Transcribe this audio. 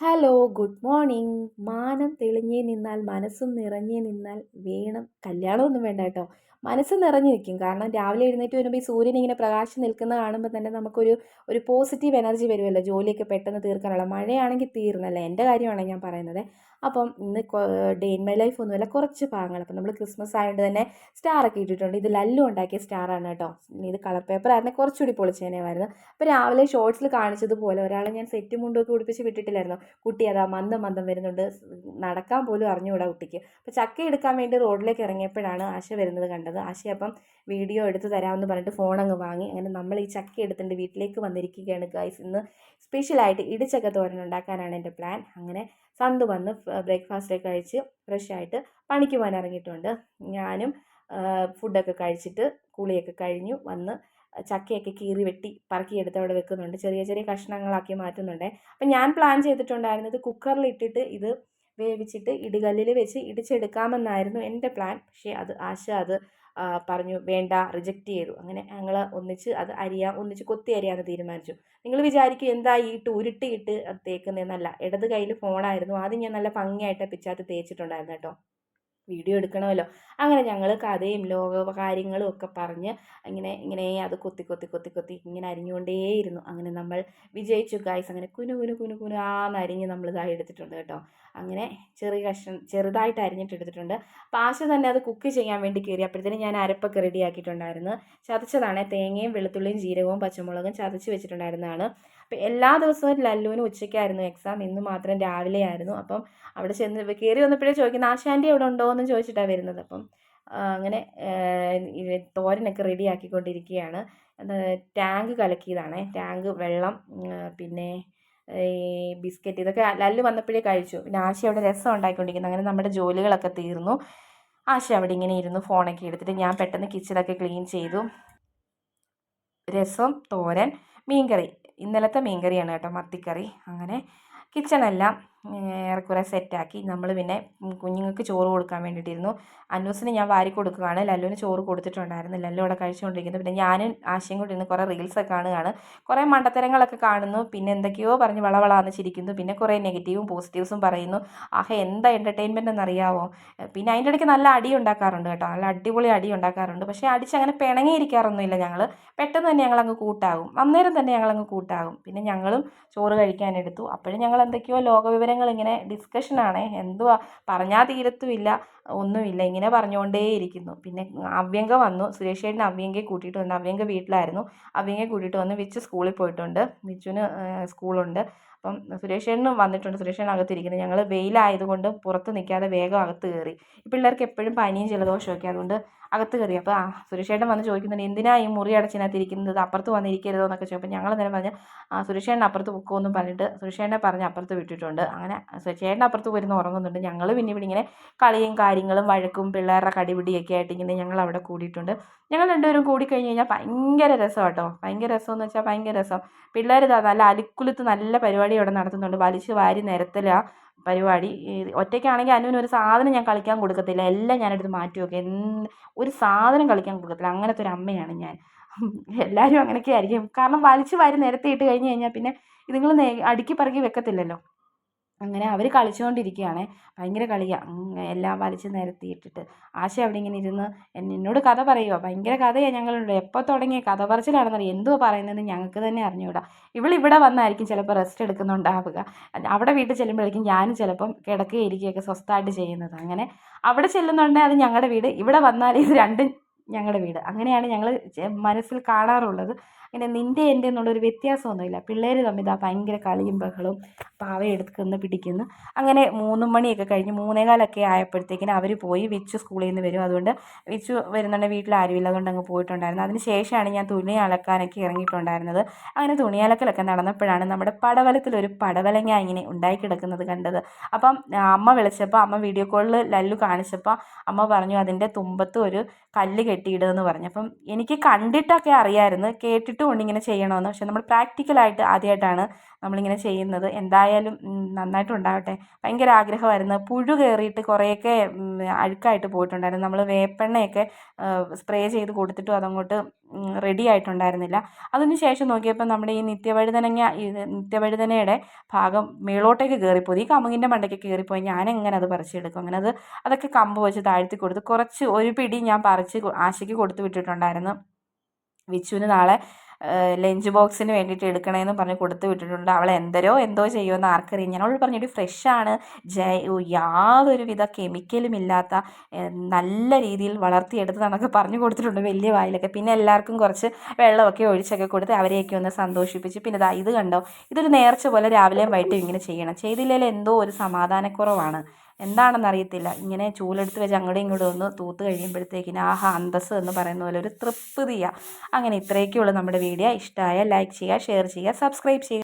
Hello good morning മാനം തെളിഞ്ഞേ നിന്നാൽ മനസ്സും നിറഞ്ഞേ നിന്നാൽ വേണം. കല്യാണമൊന്നും വേണ്ട കേട്ടോ. മനസ്സ് നിറഞ്ഞിരിക്കും. കാരണം രാവിലെ എഴുന്നേറ്റ് വരുമ്പോൾ ഈ സൂര്യൻ ഇങ്ങനെ പ്രകാശം നിൽക്കുന്ന കാണുമ്പോൾ തന്നെ നമുക്കൊരു ഒരു പോസിറ്റീവ് എനർജി വരുമല്ലോ. ജോലിയൊക്കെ പെട്ടെന്ന് തീർക്കാനുള്ള. മഴയാണെങ്കിൽ തീർന്നല്ലേ? എന്റെ കാര്യമാണ് ഞാൻ പറയുന്നത്. അപ്പം ഇന്ന് ഡേ ഇൻ മൈ ലൈഫ് ഒന്നുമല്ല കുറച്ച് ഭാഗങ്ങൾ. അപ്പം നമ്മൾ ക്രിസ്മസ് ആയതുകൊണ്ട് തന്നെ സ്റ്റാർ ഒക്കെ ഇട്ടിട്ടുണ്ട്. ഇത് ലല്ലു ഉണ്ടാക്കിയ സ്റ്റാറാണ് കേട്ടോ. ഇത് കളർ പേപ്പർ ആയിരുന്നെ കുറച്ചുകൂടി പൊളിച്ചേനെയായിരുന്നു അപ്പോൾ രാവിലെ ഷോർട്സിൽ കാണിച്ചതുപോലെ ഒരാളെ ഞാൻ സെറ്റ് മുണ്ടൊക്കെ ഉടുപ്പിച്ച് വിട്ടിട്ടില്ലായിരുന്നു. കുട്ടി അതാ മന്ദം മന്ദം വരുന്നുണ്ട്. നടക്കാൻ പോലും അറിഞ്ഞുകൂടാ കുട്ടിക്ക്. അപ്പോൾ ചക്ക എടുക്കാൻ വേണ്ടി റോഡിലേക്ക് ഇറങ്ങിയപ്പോഴാണ് ആശ വരുന്നത് കണ്ടത്. ആശ അപ്പം വീഡിയോ എടുത്ത് തരാമെന്ന് പറഞ്ഞിട്ട് ഫോൺ അങ്ങ് വാങ്ങി. അങ്ങനെ നമ്മൾ ഈ ചക്ക എടുത്തിട്ട് വീട്ടിലേക്ക് വന്നിരിക്കുകയാണ് ഗൈസ് ഇന്ന് സ്പെഷ്യലായിട്ട് ഇടിച്ചക്ക തോരൻ ഉണ്ടാക്കാനാണ് എന്റെ പ്ലാൻ അങ്ങനെ സന്ത് വന്ന് ബ്രേക്ക്ഫാസ്റ്റൊക്കെ കഴിച്ച് ഫ്രഷ് ആയിട്ട് പണിക്ക് പോകാൻ ഇറങ്ങിയിട്ടുണ്ട്. ഞാനും ഫുഡൊക്കെ കഴിച്ചിട്ട് കുളിയൊക്കെ കഴിഞ്ഞു. വന്ന് ചക്കയൊക്കെ കീറി വെട്ടി പറക്കിയെടുത്ത് അവിടെ വെക്കുന്നുണ്ട്. ചെറിയ ചെറിയ കഷ്ണങ്ങളാക്കി മാറ്റുന്നുണ്ട്. അപ്പം ഞാൻ പ്ലാൻ ചെയ്തിട്ടുണ്ടായിരുന്നത് കുക്കറിൽ ഇട്ടിട്ട് ഇത് വേവിച്ചിട്ട് ഇടുകല്ലിൽ വെച്ച് ഇടിച്ചെടുക്കാമെന്നായിരുന്നു എന്റെ പ്ലാൻ പക്ഷേ അത് ആശ അത് പറഞ്ഞു വേണ്ട റിജക്റ്റ് ചെയ്തു. അങ്ങനെ ഞങ്ങൾ ഒന്നിച്ച് അത് അരിയാ ഒന്നിച്ച് കൊത്തി അരിയാന്ന് തീരുമാനിച്ചു. നിങ്ങൾ വിചാരിക്കും എന്താ ഈ ഇട്ട് തേക്കുന്നതെന്നല്ല ഇടത് കയ്യിൽ ഫോണായിരുന്നു ആദ്യം ഞാൻ നല്ല ഭംഗിയായിട്ട് പിച്ചാത്തി തേച്ചിട്ടുണ്ടായിരുന്നു കേട്ടോ. വീഡിയോ എടുക്കണമല്ലോ. അങ്ങനെ ഞങ്ങൾ കഥയും ലോക കാര്യങ്ങളും ഒക്കെ പറഞ്ഞ് ഇങ്ങനെ ഇങ്ങനെ അത് കൊത്തി കൊത്തി കൊത്തി കൊത്തി ഇങ്ങനെ അരിഞ്ഞുകൊണ്ടേയിരുന്നു. അങ്ങനെ നമ്മൾ വിജയിച്ചു ഗായ്സ് അങ്ങനെ കുനു കുനു കുനു കുനു ആന്ന് അരിഞ്ഞ് നമ്മൾ ഇതായി എടുത്തിട്ടുണ്ട് കേട്ടോ. അങ്ങനെ ചെറിയ കഷ്ണം ചെറുതായിട്ട് അരിഞ്ഞിട്ട് എടുത്തിട്ടുണ്ട്. പാശ തന്നെ അത് കുക്ക് ചെയ്യാൻ വേണ്ടി കയറി അപ്പോഴത്തേനും ഞാൻ അരപ്പൊക്കെ റെഡിയാക്കിയിട്ടുണ്ടായിരുന്നു ചതച്ചതാണ്. തേങ്ങയും വെളുത്തുള്ളിയും ജീരകവും പച്ചമുളകും ചതച്ച് വെച്ചിട്ടുണ്ടായിരുന്നതാണ്. എല്ലാ ദിവസവും ലല്ലുവിന് ഉച്ചയ്ക്കായിരുന്നു എക്സാം ഇന്ന് മാത്രം രാവിലെ ആയിരുന്നു അപ്പം അവിടെ ചെന്ന് കയറി വന്നപ്പോഴേ ചോദിക്കുന്നത് ആശാന്റെ എവിടെ ഉണ്ടോ എന്ന് ചോദിച്ചിട്ടാണ് വരുന്നത്. അപ്പം അങ്ങനെ തോരനൊക്കെ റെഡി ആക്കിക്കൊണ്ടിരിക്കുകയാണ്. ടാങ്ക് കലക്കിയതാണ്. ടാങ്ക് വെള്ളം പിന്നെ ഈ ബിസ്ക്കറ്റ് ഇതൊക്കെ ലല്ലു വന്നപ്പോഴേ കഴിച്ചു. പിന്നെ ആശ അവിടെ രസം ഉണ്ടാക്കിക്കൊണ്ടിരിക്കുന്നു അങ്ങനെ നമ്മുടെ ജോലികളൊക്കെ തീർന്നു. ആശ അവിടെ ഇങ്ങനെ ഇരുന്നു ഫോണൊക്കെ എടുത്തിട്ട് ഞാൻ പെട്ടെന്ന് കിച്ചണൊക്കെ ക്ലീൻ ചെയ്തു. രസം തോരൻ മീൻകറി. ഇന്നലത്തെ മീൻ മീൻകറിയാണ് കേട്ടോ മത്തിക്കറി. അങ്ങനെ കിച്ചണെല്ലാം ഏറെക്കുറെ സെറ്റാക്കി. നമ്മൾ പിന്നെ കുഞ്ഞുങ്ങൾക്ക് ചോറ് കൊടുക്കാൻ വേണ്ടിയിട്ടിരുന്നു. അന്നൂസിന് ഞാൻ വാരി കൊടുക്കുകയാണ്. ലല്ലുവിന് ചോറ് കൊടുത്തിട്ടുണ്ടായിരുന്നു. ലല്ലു അവിടെ കഴിച്ചുകൊണ്ടിരിക്കുന്നു. പിന്നെ ഞാനും ആശയും കൂടി ഇരുന്ന് കുറേ റീൽസൊക്കെ കാണുകയാണ്. കുറേ മണ്ടത്തരങ്ങളൊക്കെ കാണുന്നു. പിന്നെ എന്തൊക്കെയോ പറഞ്ഞ് വളവളാന്ന് ചിരിക്കുന്നു. പിന്നെ കുറേ നെഗറ്റീവും പോസിറ്റീവ്സും പറയുന്നു. ആഹെ എന്താ എന്റർടൈൻമെന്റ് എന്നറിയാവോ? പിന്നെ അതിന്റെ ഇടയ്ക്ക് നല്ല അടി ഉണ്ടാക്കാറുണ്ട് കേട്ടോ. നല്ല അടിപൊളി അടി ഉണ്ടാക്കാറുണ്ട്. പക്ഷേ അടിച്ചങ്ങനെ പിണങ്ങിയിരിക്കാറൊന്നുമില്ല ഞങ്ങൾ പെട്ടെന്ന് തന്നെ ഞങ്ങളങ്ങ് കൂട്ടാകും. അന്നേരം തന്നെ ഞങ്ങളങ്ങ് കൂട്ടാകും. പിന്നെ ഞങ്ങളും ചോറ് കഴിക്കാനെടുത്തു അപ്പോഴും ഞങ്ങൾ എന്തൊക്കെയോ ലോകവിവരം ഇങ്ങനെ ഡിസ്കഷനാണ് എന്തുവാ? പറഞ്ഞാൽ തീരത്തുമില്ല. ഒന്നുമില്ല. ഇങ്ങനെ പറഞ്ഞുകൊണ്ടേയിരിക്കുന്നു. പിന്നെ അവ്യങ്ക വന്നു. സുരേഷ് ചേട്ടൻ അവ്യങ്കയെ കൂട്ടിയിട്ട് വന്നു. അവ്യങ്ക വീട്ടിലായിരുന്നു. അവ്യങ്കയെ കൂട്ടിയിട്ട് വന്ന് വിച്ച് സ്കൂളിൽ പോയിട്ടുണ്ട്. വിച്ചുവിന് സ്കൂളുണ്ട്. അപ്പം സുരേഷ് ചേട്ടനും വന്നിട്ടുണ്ട്. സുരേഷ് ചേട്ടൻ അകത്തിരിക്കുന്നത് ഞങ്ങൾ വെയിലായതുകൊണ്ട് പുറത്ത് നിൽക്കാതെ വേഗം അകത്ത് കയറി. ഈ പിള്ളേർക്ക് എപ്പോഴും പനിയും ജലദോഷമൊക്കെ അതുകൊണ്ട് അകത്ത് കയറി. അപ്പോൾ ആ സുരേഷേട്ടൻ വന്ന് ചോദിക്കുന്നുണ്ട് എന്തിനാ ഈ മുറി അടച്ചിനകത്ത് ഇരിക്കുന്നത് അപ്പുറത്ത് വന്നിരിക്കരുതോ? എന്നൊക്കെ ചോദിക്കും അപ്പോൾ ഞങ്ങൾ നേരം പറഞ്ഞ് ആ സുരേഷേട്ടൻ അപ്പുറത്ത് പൊക്കുമെന്നും പറഞ്ഞിട്ട് സുരേഷേട്ടനെ പറഞ്ഞ് അപ്പുറത്ത് വിട്ടിട്ടുണ്ട്. അങ്ങനെ ചേട്ടൻ അപ്പുറത്ത് വരുന്ന ഉറങ്ങുന്നുണ്ട്. ഞങ്ങൾ പിന്നെ ഇവിടെ ഇങ്ങനെ കളിയും കാര്യങ്ങളും വഴക്കും പിള്ളേരുടെ കടിപിടിയൊക്കെ ആയിട്ട് ഇങ്ങനെ ഞങ്ങൾ അവിടെ കൂടിയിട്ടുണ്ട്. ഞങ്ങൾ രണ്ടുപേരും കൂടി കഴിഞ്ഞ് കഴിഞ്ഞാൽ ഭയങ്കര രസം കേട്ടോ ഭയങ്കര രസം എന്ന് വെച്ചാൽ ഭയങ്കര രസം. പിള്ളേർ നല്ല അലിക്കുലത്ത് നല്ല പരിപാടി അവിടെ നടത്തുന്നുണ്ട്. വലിച്ചു വാരി നിരത്തലാണ് പരിപാടി. ഒറ്റയ്ക്കാണെങ്കിൽ അനുവിന് ഒരു സാധനം ഞാൻ കളിക്കാൻ കൊടുക്കത്തില്ല. എല്ലാം ഞാനെടുത്ത് മാറ്റി വെക്കും. എന്ത് ഒരു സാധനം കളിക്കാൻ കൊടുക്കത്തില്ല. അങ്ങനത്തെ ഒരു അമ്മയാണ് ഞാൻ. എല്ലാവരും അങ്ങനെയൊക്കെ ആയിരിക്കും. കാരണം വലിച്ചു വാരി നിരത്തിയിട്ട് കഴിഞ്ഞ് കഴിഞ്ഞാൽ പിന്നെ ഇതുങ്ങൾ അടുക്കി പറക്കി വെക്കത്തില്ലല്ലോ. അങ്ങനെ അവർ കളിച്ചുകൊണ്ടിരിക്കുകയാണ് ഭയങ്കര കളിയാണ് എല്ലാം വലിച്ചു നിരത്തിയിട്ടിട്ട്. ആശ അവിടെ ഇങ്ങനെ ഇരുന്ന് എന്നോട് കഥ പറയുക ഭയങ്കര കഥയാണ് ഞങ്ങളുണ്ട് എപ്പോൾ തുടങ്ങിയ കഥ പറച്ചിലാണെന്നറിയാം എന്തുവാ പറയുന്നതെന്ന് ഞങ്ങൾക്ക് തന്നെ അറിഞ്ഞുകൂടാ ഇവളിവിടെ വന്നായിരിക്കും ചിലപ്പോൾ റെസ്റ്റ് എടുക്കുന്നുണ്ടാവുക. അവിടെ വീട്ടിൽ ചെല്ലുമ്പോഴേക്കും ഞാനും ചിലപ്പം കിടക്കുകയും ഇരിക്കുകയൊക്കെ സ്വസ്ഥമായിട്ട് ചെയ്യുന്നത്. അങ്ങനെ അവിടെ ചെല്ലുന്നുണ്ടെങ്കിൽ അത് ഞങ്ങളുടെ വീട്. ഇവിടെ വന്നാൽ ഇത് രണ്ടും ഞങ്ങളുടെ വീട്. അങ്ങനെയാണ് ഞങ്ങൾ മനസ്സിൽ കാണാറുള്ളത്. അങ്ങനെ നിന്റെ എന്റെ എന്നുള്ളൊരു വ്യത്യാസമൊന്നുമില്ല. പിള്ളേർ തമ്മിൽ ഇതാ ഭയങ്കര കളിയും ബഹളവും പാവ എടുക്കുന്ന പിടിക്കുന്നു. അങ്ങനെ മൂന്ന് മണിയൊക്കെ കഴിഞ്ഞ് മൂന്നേകാലൊക്കെ ആയപ്പോഴത്തേക്കിനും അവർ പോയി വിച്ചു സ്കൂളിൽ നിന്ന് വരും. അതുകൊണ്ട് വിച്ചു വരുന്നുണ്ട് വീട്ടിൽ ആരുമില്ല. അതുകൊണ്ട് അങ്ങ് പോയിട്ടുണ്ടായിരുന്നു. അതിന് ശേഷമാണ് ഞാൻ തുണി അലക്കാനൊക്കെ ഇറങ്ങിയിട്ടുണ്ടായിരുന്നത്. അങ്ങനെ തുണി അലക്കലൊക്കെ നടന്നപ്പോഴാണ് നമ്മുടെ പടവലത്തിലൊരു പടവലങ്ങ ഇങ്ങനെ ഉണ്ടായി കിടക്കുന്നത് കണ്ടത്. അപ്പം അമ്മ വിളിച്ചപ്പോൾ അമ്മ വീഡിയോ കോളിൽ ലല്ലു കാണിച്ചപ്പോൾ അമ്മ പറഞ്ഞു അതിന്റെ തുമ്പത്ത് ഒരു കല്ല് കെട്ടിയിടുമെന്ന് പറഞ്ഞു. അപ്പം എനിക്ക് കണ്ടിട്ടൊക്കെ അറിയാമായിരുന്നു. കേട്ടിട്ട് ഇട്ടുകൊണ്ട് ഇങ്ങനെ ചെയ്യണമെന്ന്. പക്ഷെ നമ്മൾ പ്രാക്ടിക്കലായിട്ട് ആദ്യമായിട്ടാണ് നമ്മളിങ്ങനെ ചെയ്യുന്നത്. എന്തായാലും നന്നായിട്ടുണ്ടാവട്ടെ. ഭയങ്കര ആഗ്രഹമായിരുന്നു. പുഴു കയറിയിട്ട് കുറേയൊക്കെ അഴുക്കായിട്ട് പോയിട്ടുണ്ടായിരുന്നു. നമ്മൾ വേപ്പെണ്ണയൊക്കെ സ്പ്രേ ചെയ്ത് കൊടുത്തിട്ടും അതങ്ങോട്ട് റെഡി ആയിട്ടുണ്ടായിരുന്നില്ല. അതിന് ശേഷം നോക്കിയപ്പോൾ നമ്മുടെ ഈ നിത്യവഴുതനങ്ങ നിത്യവഴുതനയുടെ ഭാഗം മേളോട്ടേക്ക് കയറിപ്പോയി. ഈ കമുകിന്റെ മണ്ടയ്ക്ക് കയറിപ്പോയി. ഞാൻ എങ്ങനെ അത് പറിച്ചെടുക്കും? അങ്ങനെ അത് അതൊക്കെ കമ്പ് വെച്ച് താഴ്ത്തി കൊടുത്ത് കുറച്ച് ഒരു പിടി ഞാൻ പറിച്ച് ആശയ്ക്ക് കൊടുത്തു വിട്ടിട്ടുണ്ടായിരുന്നു. വിച്ചുവിന് നാളെ ലഞ്ച് ബോക്സിന് വേണ്ടിയിട്ട് എടുക്കണമെന്ന് പറഞ്ഞ് കൊടുത്തു വിട്ടിട്ടുണ്ട്. അവൾ എന്തരോ എന്തോ ചെയ്യുമെന്ന് ആർക്കറിയാം ഞാൻ അവൾ പറഞ്ഞിട്ട് ഫ്രഷാണ്. ജൈ യാതൊരുവിധ കെമിക്കലും ഇല്ലാത്ത നല്ല രീതിയിൽ വളർത്തിയെടുത്തതാണെന്നൊക്കെ പറഞ്ഞു കൊടുത്തിട്ടുണ്ട് വലിയ വായിലൊക്കെ. പിന്നെ എല്ലാവർക്കും കുറച്ച് വെള്ളമൊക്കെ ഒഴിച്ചൊക്കെ കൊടുത്ത് അവരെയൊക്കെ ഒന്ന് സന്തോഷിപ്പിച്ച്. പിന്നെ ഇതാ ഇത് കണ്ടോ? ഇതൊരു നേർച്ച പോലെ രാവിലെയും വൈകിട്ടും ഇങ്ങനെ ചെയ്യണം. ചെയ്തില്ലെങ്കിൽ എന്തോ ഒരു സമാധാനക്കുറവാണ്. എന്താണെന്ന് അറിയത്തില്ല. ഇങ്ങനെ ചൂലെടുത്ത് വെച്ച് അങ്ങോട്ടും ഇങ്ങോട്ടും ഒന്ന് തൂത്ത് കഴിയുമ്പോഴത്തേക്കിന് ആഹാ അന്തസ്സ് എന്ന് പറയുന്ന പോലെ ഒരു തൃപ്തിയാണ് അങ്ങനെ ഇത്രയൊക്കെയുള്ളൂ നമ്മുടെ വീഡിയോ. ഇഷ്ടമായ ലൈക്ക് ചെയ്യുക ഷെയർ ചെയ്യുക സബ്സ്ക്രൈബ് ചെയ്യുക.